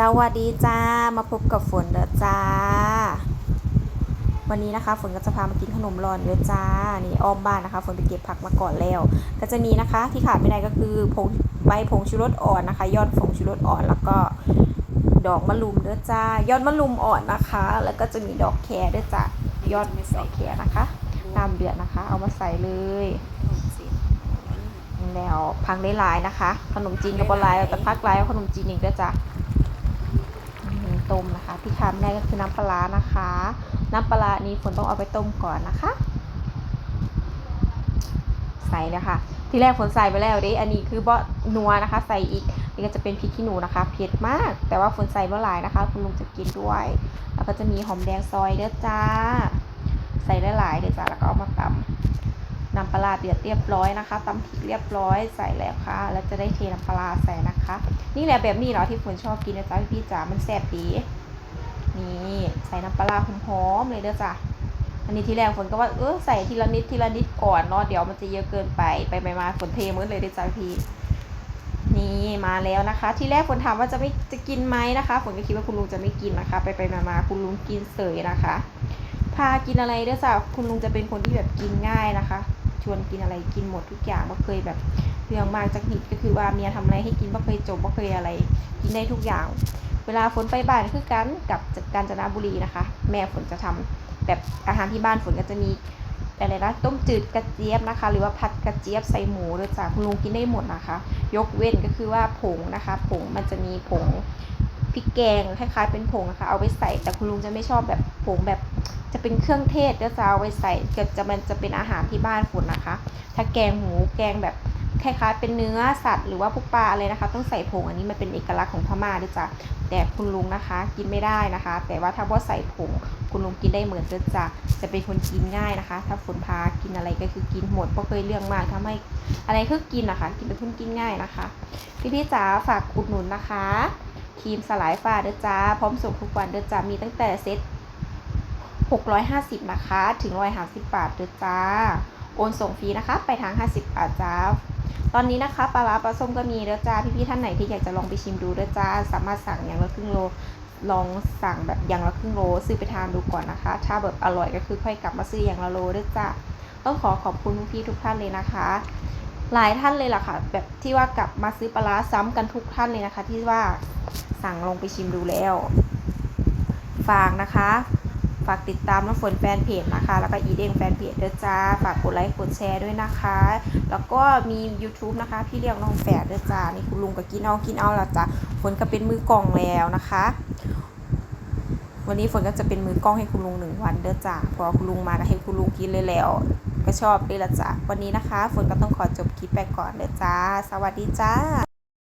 สวัสดีจ้ามาพบกับฝนเด้อจ้า วันนี้นะคะ ฝนก็จะพามากินขนมร้อนเด้อจ้านี่อ้อมบ้านนะคะ ฝนไปเก็บผักมาก่อนแล้ว ก็จะมีนะคะที่ขาดไม่ได้ก็คือผงใบผงชูรสอ่อนนะคะ ยอดผงชูรสอ่อนแล้วก็ดอกมะลุมเด้อจ้า ยอดมะลุมอ่อนนะคะ แล้วก็จะมีดอกแครด้วยจ้ายอดดอกแครนะคะน้ำเดือดนะคะ เอามาใส่เลยแล้วพังได้หลายนะคะ ขนมจีนกับบอลลายเราจะพักหลายขนมจีนอีกด้วยจ้ะ ต้มนะคะ ที่ทำได้ก็คือน้ำปลานะคะ น้ำปลานี้ฝนต้องเอาไปต้มก่อนนะคะ ใส่เลยค่ะที่แรกฝนใส่ไปแล้วดิอันนี้คือบ่นัวนะคะ ใส่อีกนี่ก็จะเป็นพริกขี้หนูนะคะเผ็ดมาก แต่ว่าฝนใส่บ่หลายนะคะ คุณลุงจะกินด้วย แล้วก็จะมีหอมแดงซอยเด้อจ้า ใส่หลายๆเด้อจ้าแล้วก็เอามาตำ น้ำปลาร้าเดือดเรียบร้อยนะคะตำพริกเรียบร้อยใส่แล้วค่ะแล้วจะได้เทน้ำปลาใส่นะคะ นี่แหละแบบนี้เหรอที่ฝนชอบกินนะจ๊ะพี่จ๋ามันแซ่บดีนี่ใส่น้ำปลาร้าหอมๆเลยเด้อจ้ะอันนี้ที่แรกฝนก็ว่าเออใส่ทีละนิดทีละนิดก่อนเนาะเดี๋ยวมันจะเยอะเกินไปไปไปมาฝนเทมืดเลยเด้อจ้ะพี่นี่มาแล้วนะคะ ที่แรกฝนถามว่าจะไม่จะกินไหมนะคะฝนก็คิดว่าคุณลุงจะไม่กินนะคะ ไปไปมามาคุณลุงกินเสยนะคะ พากินอะไรเด้อจ้ะคุณลุงจะเป็นคนที่แบบกินง่ายนะคะ ชวนกินอะไรกินหมดทุกอย่างบ่เคยแบบเรื่องมากจากนิดก็คือว่าเมียทำอะไรให้กินบ่เคยจบบ่เคยอะไร กินได้ทุกอย่าง เวลาฝนไปบ้านคือกันกับกาญจนบุรีนะคะ แม่ฝนจะทำแบบอาหารที่บ้านฝนก็จะมีอะไรนะต้มจืดกระเจี๊ยบนะคะ หรือว่าผัดกระเจี๊ยบใส่หมูด้วยจ้ะคุณลุงกินได้หมดนะคะ ยกเว้นก็คือว่าผงนะคะ ผงมันจะมีผงพริกแกงคล้ายๆเป็นผงนะคะเอาไว้ใส่แต่คุณลุงจะไม่ชอบแบบผงแบบ จะเป็นเครื่องเทศก็จะเอาไว้ใส่เก็จะมันจะเป็นอาหารที่บ้านฝนนะคะ ถ้าแกงหมูแกงแบบคล้ายๆเป็นเนื้อสัตว์หรือว่าพวกปลาอะไรนะคะ ต้องใส่ผงอันนี้มันเป็นเอกลักษณ์ของพม่าด้วยจ้ะแต่คุณลุงนะคะ กินไม่ได้นะคะ แต่ว่าถ้าว่าใส่ผงคุณลุงกินได้เหมือนเดิมจ้ะจะเป็นคนกินง่ายนะคะ ถ้าฝนพากินอะไรก็คือกินหมดเพราะเคยเรื่องมากทำให้อะไรคือกินนะคะ กินเป็นคนกินง่ายนะคะพี่พี่จ๋าฝากอุดหนุนนะคะครีมสลายฝ้าเด้อจ้าพร้อมส่งทุกวันเด้อจ้ามีตั้งแต่เซ็ต 650 นะคะ ถึง150 บาทเด้อจ้า โอนส่งฟรีนะคะ ไปทาง 50 บาทจ้า ตอนนี้นะคะปลาร้าปลาส้มก็มีเด้อจ้า พี่ๆท่านไหนที่อยากจะลองไปชิมดูเด้อจ้า สามารถสั่งอย่างละครึ่งโล ลองสั่งแบบอย่างละครึ่งโล ซื้อไปทานดูก่อนนะคะ ถ้าแบบอร่อยก็คือค่อยกลับมาซื้ออย่างละโลเด้อจ้า ต้องขอขอบคุณพี่ทุกท่านเลยนะคะหลายท่านเลยล่ะค่ะ แบบที่ว่ากลับมาซื้อปลาร้าซ้ำกันทุกท่านเลยนะคะ ที่ว่าสั่งลงไปชิมดูแล้ว ฝากนะคะ ฝากติดตามน้ำฝนแฟนเพจนะคะ แล้วก็อีเด้งแฟนเพจเด้อจ้า ฝากกดไลค์กดแชร์ด้วยนะคะ แล้วก็มี YouTube นะคะ พี่เลี้ยงน้องแฝดเด้อจ้า นี่คุณลุงก็กินเอา กินเอาละจ้าฝนก็เป็นมือกล่องแล้วนะคะ วันนี้ฝนก็จะเป็นมือกล้องให้คุณลุงหนึ่งวันเด้อจ้า พอคุณลุงมาก็ให้คุณลุงกินเลยแล้ว ก็ชอบด้วยละจ้าวันนี้นะคะ ฝนก็ต้องขอจบคลิปไปก่อนเด้อจ้า สวัสดีจ้า